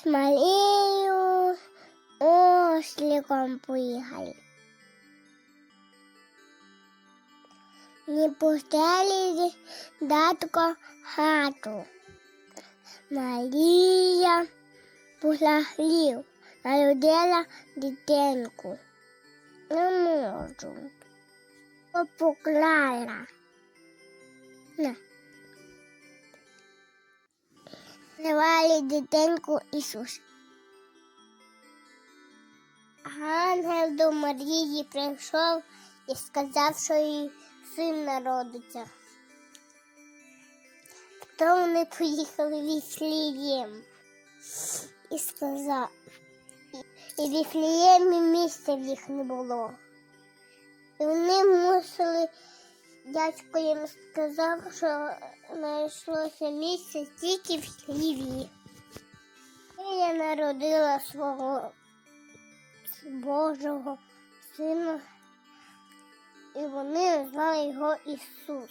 С Марією осликом поїхали. Не пустили датко хату. Марія пішла хлів, народила дитинку. Не можу. Поклала. На. Звали дитинку Ісус. Ангел до Марії прийшов і сказав, що їй син народиться. То вони поїхали в Віфлієм і сказав, і в Віфліємі місця в їх не було. І вони мусили, дядько їм сказав, що знайшлося місце тільки в хліві. І я народила свого Божого сина, і вони назвали його Ісус.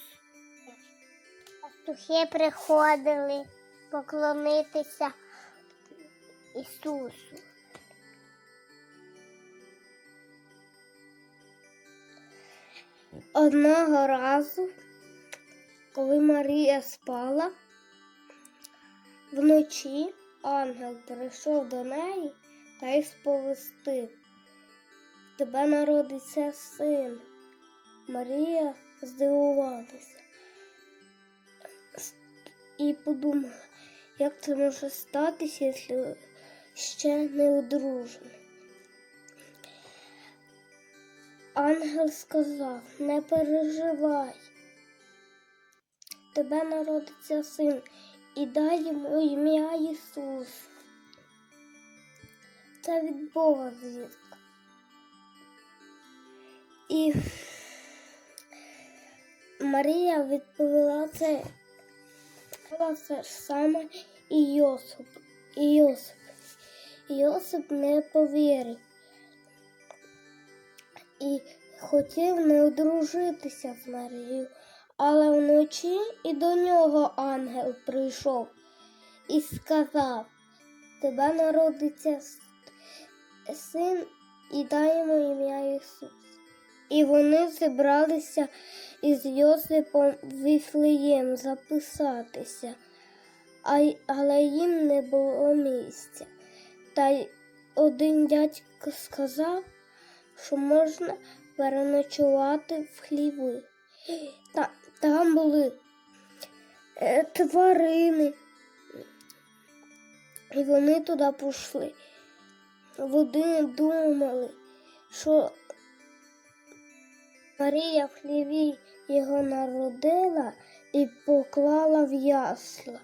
Пастухи приходили поклонитися Ісусу. Одного разу, коли Марія спала, вночі ангел прийшов до неї та й сповістив. Тебе народиться син. Марія здивувалася і подумала, як це може статися, якщо ще не одружена. Ангел сказав, не переживай. Тебе народиться син і дай йому ім'я Ісус. Це від Бога звістка. І Марія відповіла це, це ж саме і Йосип. І Йосип. Йосип не повірив і хотів не одружитися з Марією, але вночі і до нього ангел прийшов і сказав, тебе народиться син і дай йому ім'я Ісус. І вони зібралися із Йосипом Віфлеєм записатися, але їм не було місця. Та й один дядько сказав, що можна переночувати в хліви. Та, там були е, тварини. І вони туди пішли. Вони думали, що Марія в хліві його народила і поклала в ясла.